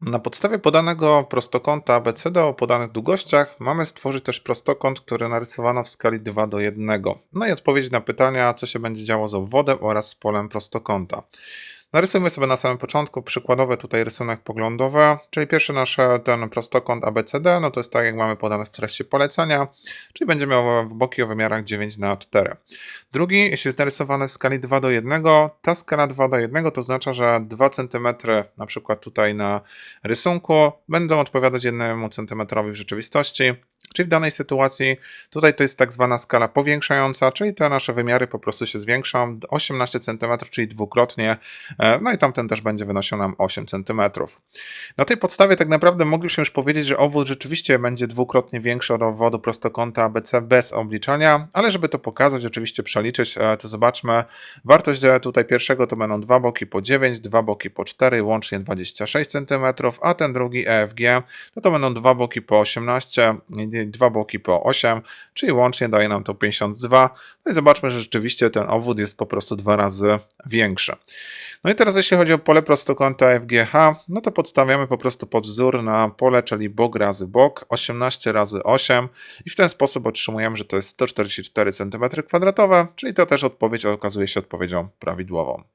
Na podstawie podanego prostokąta ABCD o podanych długościach mamy stworzyć też prostokąt, który narysowano w skali 2 do 1. No i odpowiedź na pytania, co się będzie działo z obwodem oraz z polem prostokąta. Narysujmy sobie na samym początku przykładowy tutaj rysunek poglądowy, czyli pierwszy nasz ten prostokąt ABCD, no to jest tak jak mamy podane w treści polecenia, czyli będzie miał boki o wymiarach 9 na 4. Drugi, jeśli jest narysowany w skali 2 do 1, ta skala 2 do 1 to oznacza, że 2 cm na przykład tutaj na rysunku będą odpowiadać 1 cm w rzeczywistości, czyli w danej sytuacji tutaj to jest tak zwana skala powiększająca, czyli te nasze wymiary po prostu się zwiększą 18 cm, czyli dwukrotnie, e, no i tamten też będzie wynosił nam 8 cm. Na tej podstawie tak naprawdę mogliśmy już powiedzieć, że obwód rzeczywiście będzie dwukrotnie większy od obwodu prostokąta ABC bez obliczania, ale żeby to pokazać, oczywiście przeliczyć, e, to zobaczmy, wartość e, tutaj pierwszego to będą dwa boki po 9, dwa boki po 4, łącznie 26 cm, a ten drugi EFG, no to będą dwa boki po 18, i dwa boki po 8, czyli łącznie daje nam to 52. No i zobaczmy, że rzeczywiście ten obwód jest po prostu dwa razy większy. No i teraz jeśli chodzi o pole prostokąta FGH, no to podstawiamy po prostu pod wzór na pole, czyli bok razy bok, 18 razy 8 i w ten sposób otrzymujemy, że to jest 144 cm2, czyli to też odpowiedź okazuje się odpowiedzią prawidłową.